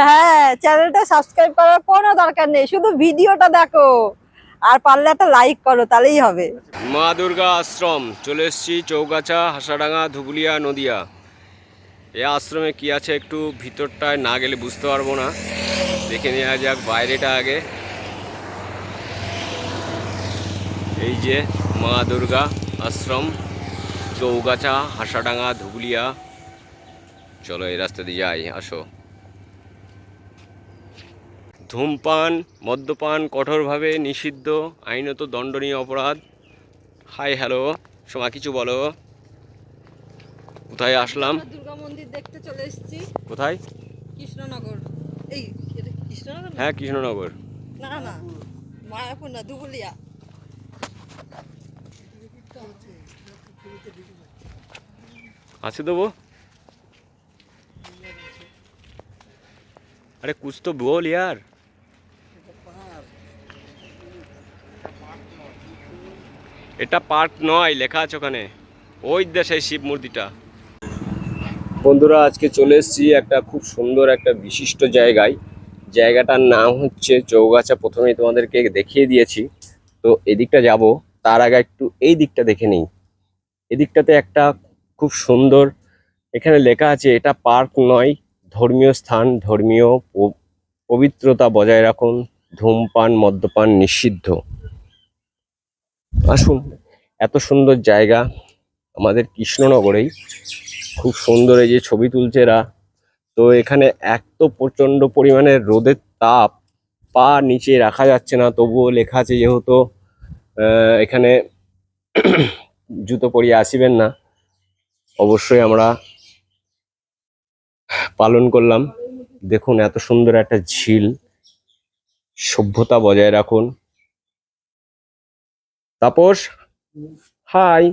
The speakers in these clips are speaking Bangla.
হ্যাঁ চ্যানেলটা সাবস্ক্রাইব করার কোনো দরকার নেই, শুধু ভিডিওটা দেখো। আর পারলে একটা লাইক করো, তাহলেই হবে। মা দুর্গা আশ্রম, চলে এসেছি চৌগাছা, হাসাডাঙ্গা, ধুবুলিয়া, নদিয়া। এই আশ্রমে কি আছে একটু ভিতরটায় না গেলে বুঝতে পারব না। দেখে নেওয়া যাক বাইরেটা আগে। এই যে মা দুর্গা আশ্রম, চৌগাছা, হাসাডাঙ্গা, ধুবুলিয়া। চলো এই রাস্তা দিয়ে যাই আসো। ধূমপান মদ্যপান কঠোরভাবে নিষিদ্ধ আইনত দণ্ডনীয় অপরাধ। হাই হ্যালো সোমা কিছু বলো। কোথায় আসলাম? দুর্গা মন্দির দেখতে চলে এসেছি। কোথায়? কৃষ্ণনগর। এই কৃষ্ণনগর হ্যাঁ কৃষ্ণনগর। না না মায়াপুর না দুবুলিয়া আছে দেবো? আরে কুছ তো বল ইয়ার। এটা পার্ক নয়, লেখা আছে ওখানে। ওই দেশে শিব মূর্তিটা। বন্ধুরা, আজকে চলে এসেছি একটা খুব সুন্দর একটা বিশিষ্ট জায়গায়। জায়গাটার নাম হচ্ছে চৌগাছা। প্রথমেই তোমাদেরকে দেখিয়ে দিয়েছি। তো এদিকটা যাব। তার আগে একটু এই দিকটা দেখে নিই। এদিকটাতে একটা খুব সুন্দর, এখানে লেখা আছে, এটা পার্ক নয় ধর্মীয় স্থান, ধর্মীয় পবিত্রতা বজায় রাখুন, ধূমপান, মদ্যপান নিষিদ্ধ। আসুন, এত সুন্দর জায়গা আমাদের কৃষ্ণনগরেই, খুব সুন্দর এই যে ছবি তুলছে এরা। তো এখানে এক তো প্রচণ্ড পরিমাণে রোদের তাপ, পা নিচে রাখা যাচ্ছে না, তবুও লেখা আছে যেহেতু এখানে জুতো পরিয়ে আসিবেন না। অবশ্যই আমরা পালন করলাম। দেখুন এত সুন্দর একটা ঝিল। সভ্যতা বজায় রাখুন। তাপস, হাই।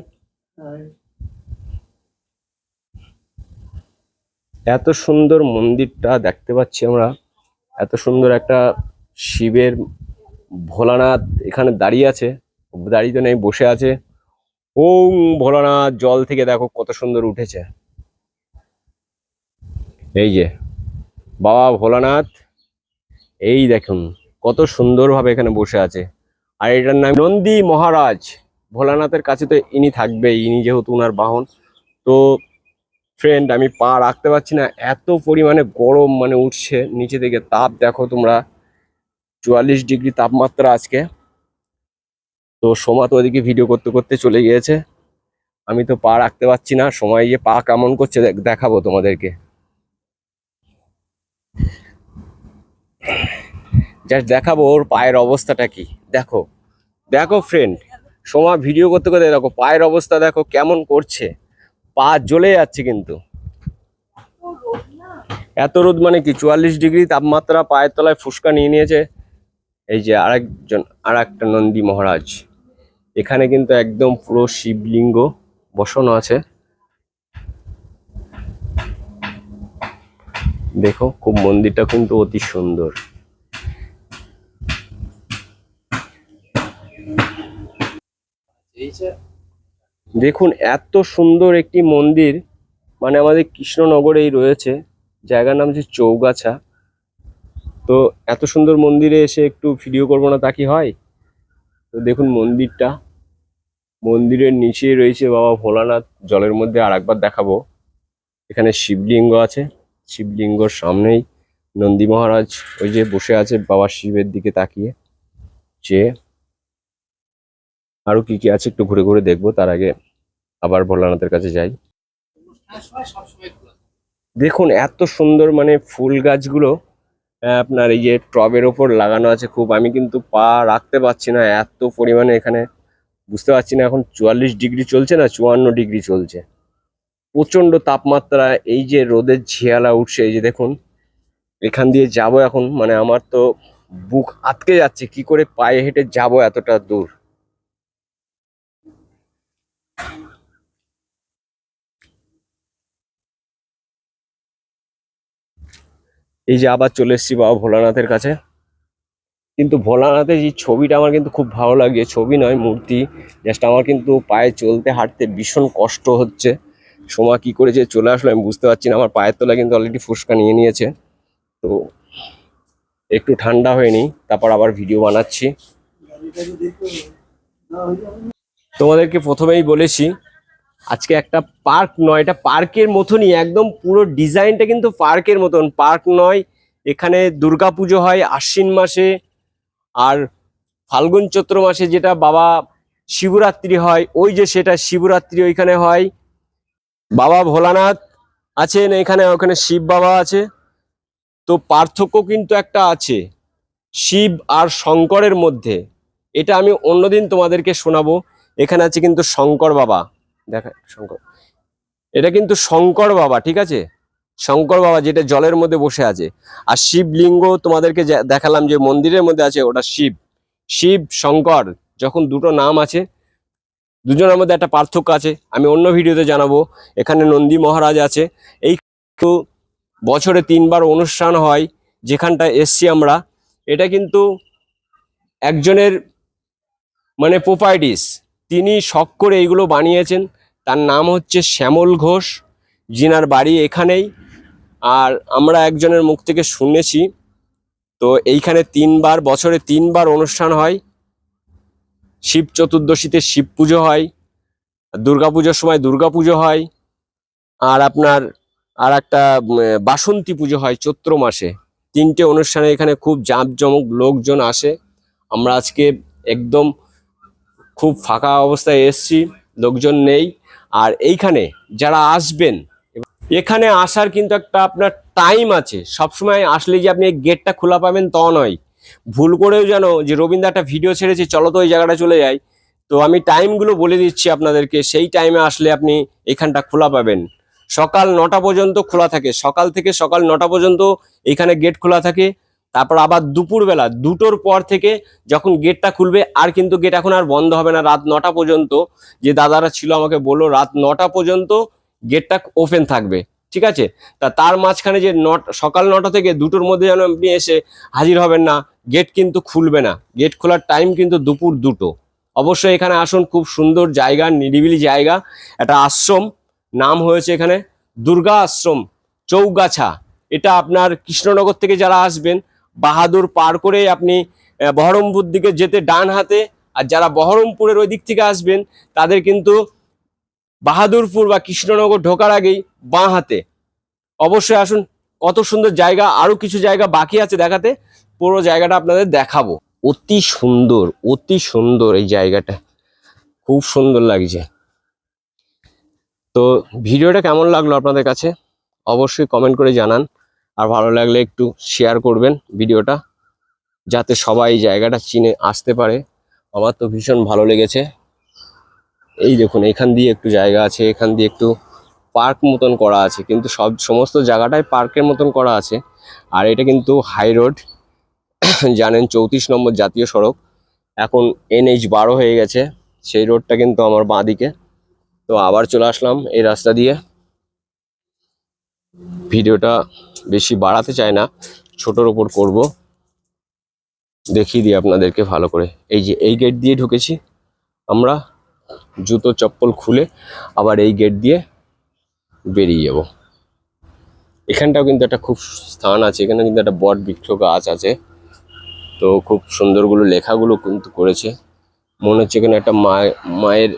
এত সুন্দর মন্দিরটা দেখতে পাচ্ছি আমরা। এত সুন্দর একটা শিবের ভোলানাথ এখানে দাঁড়িয়ে আছে। দাঁড়িয়ে তো নেই, বসে আছে। ওম ভোলানাথ, জল থেকে দেখো কত সুন্দর উঠেছে। এই যে, বাবা ভোলানাথ, এই দেখুন কত সুন্দরভাবে এখানে বসে আছে। আর এটার নাম নন্দী মহারাজ, ভোলানাথের কাছে তো ইনি থাকবেই, ইনি যেহেতু উনার বাহন। তো ফ্রেন্ড আমি পা রাখতে পারছি না, এত পরিমাণে গরম মানে উঠছে, নিচে থেকে তাপ দেখো তোমরা, চুয়াল্লিশ ডিগ্রি তাপমাত্রা আজকে। তো সোমা তো ওদিকে ভিডিও করতে করতে চলে গিয়েছে। আমি তো পা রাখতে পারছি না সময় যে পা কেমন করছে দেখাবো তোমাদেরকে। জাস্ট দেখাবো ওর পায়ের অবস্থাটা কি। দেখো দেখো ফ্রেন্ড সোমা ভিডিও করতে করতে দেখো, পায়ের অবস্থা দেখো কেমন করছে। পা জ্বলে যাচ্ছে কিন্তু। এত রোদ মানে কি? চুয়াল্লিশ ডিগ্রি তাপমাত্রা পায়ের তলায় ফুসকা নিয়ে নিয়েছে। এই যে আরেকজন আর একটা নন্দী মহারাজ। এখানে কিন্তু একদম পুরো শিবলিঙ্গ বসানো আছে। দেখো, খুব মন্দিরটা কিন্তু অতি সুন্দর। দেখুন, এত সুন্দর একটি মন্দির মানে আমাদের কৃষ্ণনগরেই রয়েছে। জায়গার নাম হচ্ছে চৌগাছা। তো এত সুন্দর মন্দিরে এসে একটু ভিডিও করব না, তা কি হয়? তো দেখুন মন্দিরটা। মন্দিরের নিচে রয়েছে বাবা ভোলানাথ। জলের মধ্যে আর একবার দেখাবো। এখানে শিবলিঙ্গ আছে। শিবলিঙ্গর সামনেই নন্দী মহারাজ ওই যে বসে আছে বাবা শিবের দিকে তাকিয়ে যে আরও কি কি আছে একটু ঘুরে ঘুরে দেখব তার আগে আবার ভোলানাথের কাছে যাই। দেখুন এত সুন্দর মানে ফুল গাছগুলো আহ, আপনার এই যে টবের ওপর লাগানো আছে খুব আমি কিন্তু পা রাখতে পারছি না এত পরিমাণে এখানে বুঝতে পারছি না এখন চুয়াল্লিশ ডিগ্রি চলছে না চুয়ান্ন ডিগ্রি চলছে। প্রচণ্ড তাপমাত্রা, এই যে রোদের ঝিয়ালা উঠছে, এই যে দেখুন, এখান দিয়ে যাব এখন মানে আমার তো বুক আটকে যাচ্ছে, কি করে পায়ে হেঁটে যাব এতটা দূর? এই যে আবার চলে এসেছি বাবা ভোলানাথের কাছে। কিন্তু ভোলানাথের এই ছবিটা আমার কিন্তু খুব ভালো লাগে, ছবি নয়, মূর্তি জাস্ট আমার কিন্তু পায়ে চলতে, হাঁটতে ভীষণ কষ্ট হচ্ছে। সোমা কি করেছে চলে আসলো, আমি বুঝতে পারছি না। আমার পায়ের তলা কিন্তু অলরেডি ফুসকা নিয়ে নিয়েছে। তো একটু ঠান্ডা হয়নি তারপর আবার ভিডিও বানাচ্ছি। তোমাদেরকে প্রথমেই বলেছি, আজকে একটা পার্ক নয়, এটা পার্কের মতনই, একদম পুরো ডিজাইনটা কিন্তু পার্কের মতন। পার্ক নয়, এখানে দুর্গাপুজো হয় আশ্বিন মাসে, আর ফাল্গুন চৈত্র মাসে যেটা বাবা শিবরাত্রি হয়, ওই যে সেটা শিবরাত্রি ওইখানে হয়। বাবা ভোলানাথ আছেন, এখানে ওখানে শিব বাবা আছে। তো পার্থক্য কিন্তু একটা আছে, শিব আর শঙ্করের মধ্যে। এটা আমি অন্যদিন তোমাদেরকে শোনাবো। এখানে আছে কিন্তু শঙ্কর বাবা। দেখা, শঙ্কর। এটা কিন্তু শঙ্কর বাবা, ঠিক আছে? শঙ্কর বাবা যেটা জলের মধ্যে বসে আছে। আর শিবলিঙ্গ তোমাদেরকে দেখালাম যে মন্দিরের মধ্যে আছে, ওটা শিব। শিব, শঙ্কর, যখন দুটো নাম আছে দুজনের মধ্যে একটা পার্থক্য আছে। আমি অন্য ভিডিওতে জানাব। এখানে নন্দী মহারাজ আছে। এই তো বছরে তিনবার অনুষ্ঠান হয়, যেখানটায় এসছি আমরা। এটা কিন্তু একজনের মানে প্রোপাইটিস। তিনি শখ করে এইগুলো বানিয়েছেন। তার নাম হচ্ছে শ্যামল ঘোষ। জিনার বাড়ি এখানেই। আর আমরা একজনের মুখ থেকে শুনেছি। তো এইখানে তিনবার, বছরে তিনবার অনুষ্ঠান হয়। শিব চতুর্দশীতে শিব পুজো হয়, দুর্গাপুজোর সময় দুর্গাপুজো হয়, আর আপনার আর একটা বাসন্তী পুজো হয় চৈত্র মাসে। তিনটে অনুষ্ঠানে এখানে খুব জাঁকজমক লোকজন আসে। আমরা আজকে একদম খুব ফাঁকা অবস্থায় এসছি, লোকজন নেই। আর এইখানে যারা আসবেন, এখানে আসার কিন্তু একটা আপনার টাইম আছে। সবসময় আসলে যে আপনি গেটটা খোলা পাবেন তা নয়। ভুল করেও যেন যে রবীন্দ্র একটা ভিডিও ছেড়েছে, চলো তো ওই জায়গাটা চলে যাই। তো আমি টাইমগুলো বলে দিচ্ছি আপনাদেরকে, সেই টাইমে আসলে আপনি এখানটা খোলা পাবেন। সকাল নটা পর্যন্ত খোলা থাকে। সকাল থেকে সকাল নটা পর্যন্ত এখানে গেট খোলা থাকে। তারপর আবার দুপুরবেলা, দুটোর পর থেকে যখন গেটটা খুলবে, আর কিন্তু গেট এখন আর বন্ধ হবে না। রাত নটা পর্যন্ত, যে দাদারা ছিল আমাকে বলল, রাত নটা পর্যন্ত গেটটা ওপেন থাকবে। ঠিক আছে? তা তার মাঝখানে যে নট, সকাল নটা থেকে দুটোর মধ্যে যেন আপনি এসে হাজির হবেন না গেট কিন্তু খুলবে না। গেট খোলার টাইম কিন্তু দুপুর দুটো। অবশ্যই এখানে আসুন, খুব সুন্দর জায়গা, নিরিবিলি জায়গা। একটা আশ্রম, নাম হয়েছে এখানে দুর্গা আশ্রম, চৌগাছা। এটা আপনার কৃষ্ণনগর থেকে যারা আসবেন, বাহাদুর পার করে আপনি বহরমপুর দিকে যেতে ডান হাতে। আর যারা বহরমপুরের ওই দিক থেকে আসবেন, তাদের কিন্তু বাহাদুরপুর বা কৃষ্ণনগর ঢোকার আগেই বাঁ হাতে। অবশ্যই আসুন, কত সুন্দর জায়গা, আরও কিছু জায়গা বাকি আছে দেখাতে, পুরো জায়গাটা আপনাদের দেখাবো। অতি সুন্দর অতি সুন্দর এই জায়গাটা। খুব সুন্দর লাগছে। তো ভিডিওটা কেমন লাগল আপনাদের কাছে? অবশ্যই কমেন্ট করে জানান। আর ভালো লাগলে একটু শেয়ার করবেন ভিডিওটা, যাতে সবাই জায়গাটা চিনে আসতে পারে। আমার তো ভীষণ ভালো লেগেছে। এই দেখুন, এখান দিয়ে একটু জায়গা আছে, এখান দিয়ে একটু পার্ক মতন করা আছে, কিন্তু সব, সমস্ত জায়গাটাই পার্কের মতন করা আছে। আর এটা কিন্তু হাই রোড, জানেন চৌত্রিশ নম্বর জাতীয় সড়ক। এখন এনএইচ বারো হয়ে গেছে, সেই রোডটা কিন্তু আমার বাঁ দিকে। তো আবার চলে আসলাম এই রাস্তা দিয়ে। ভিডিওটা বেশি বাড়াতে চায় না, ছোটোর ওপর করব। দেখিয়ে দিই আপনাদেরকে ভালো করে। এই যে এই গেট দিয়ে ঢুকেছি আমরা। জুতো, চপ্পল খুলে আবার এই গেট দিয়ে বেরিয়ে যাব। এখানটাও কিন্তু একটা খুব স্থান আছে এখানে কিন্তু একটা বট বৃক্ষ গাছ আছে। তো খুব সুন্দরগুলো লেখাগুলো কিন্তু করেছে। মনে হচ্ছে এখানে একটা মায়ের মায়ের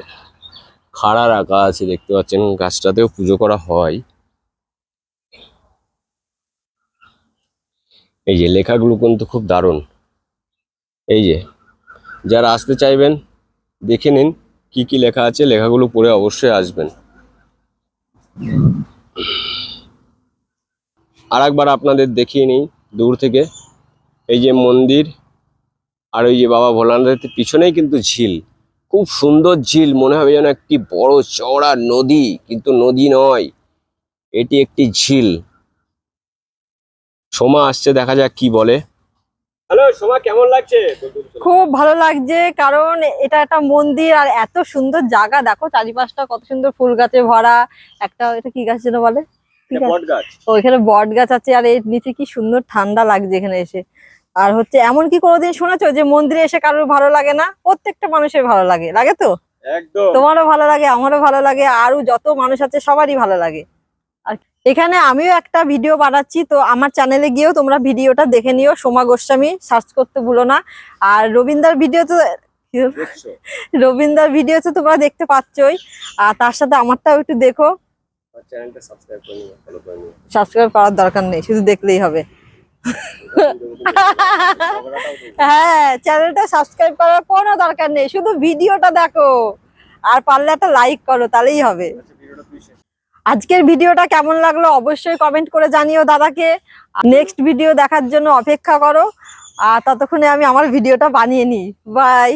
খাড়া রাখা আছে, দেখতে পাচ্ছেন গাছটাতেও পুজো করা হয়। এই যে লেখাগুলো কিন্তু খুব দারুণ। এই যে, যারা আসতে চাইবেন, দেখে নিন। কি কি লেখা আছে, লেখাগুলো পড়ে অবশ্যই আসবেন। আর একবার আপনাদের দেখিয়ে নিই, দূর থেকে। এই যে মন্দির আর ওই যে বাবা ভোলানাথের পিছনেই কিন্তু ঝিল। খুব সুন্দর ঝিল, মনে হবে যেন একটি বড় চওড়া নদী, কিন্তু নদী নয়, এটি একটি ঝিল। সোমা আসছে, দেখা যাক কি বলে। হ্যালো সোমা কেমন লাগছে? খুব ভালো লাগছে কারণ এটা একটা মন্দির আর এত সুন্দর জায়গা। দেখো চারিপাশটা কত সুন্দর ফুল গাছে ভরা। একটা এটা কি গাছ যেন বলে? গাছ? বট গাছ। এখানে বট গাছ আছে আর এর নিচে কি সুন্দর ঠান্ডা লাগছে এখানে এসে। আর হচ্ছে এমন কি কোনোদিন শুনেছো যে মন্দিরে এসে কারোর ভালো লাগে না? প্রত্যেকটা মানুষের ভালো লাগে লাগে তো? তোমারও ভালো লাগে আমারও ভালো লাগে আরও যত মানুষ আছে সবারই ভালো লাগে। এখানে আমিও একটা ভিডিও বানাচ্ছি তো আমার চ্যানেলে গিয়েও তোমরা ভিডিওটা দেখে নিও। সোমা গোস্বামী সার্চ করতে ভুলো না। আর রবীন্দার ভিডিও তো রবীন্দার ভিডিও তো তোমরা দেখতে পাচ্ছই। আর তার সাথে আমারটাও একটু দেখো। সাবস্ক্রাইব করার দরকার নেই শুধু দেখলেই হবে। হ্যাঁ চ্যানেলটা সাবস্ক্রাইব করার কোনো দরকার নেই শুধু ভিডিওটা দেখো। আর পারলে একটা লাইক করো তাহলেই হবে। আজকের ভিডিওটা কেমন লাগল অবশ্যই কমেন্ট করে জানিও দাদাকে। নেক্সট ভিডিও দেখার জন্য অপেক্ষা করো। আর ততক্ষণে আমি আমার ভিডিওটা বানিয়ে নিই। বাই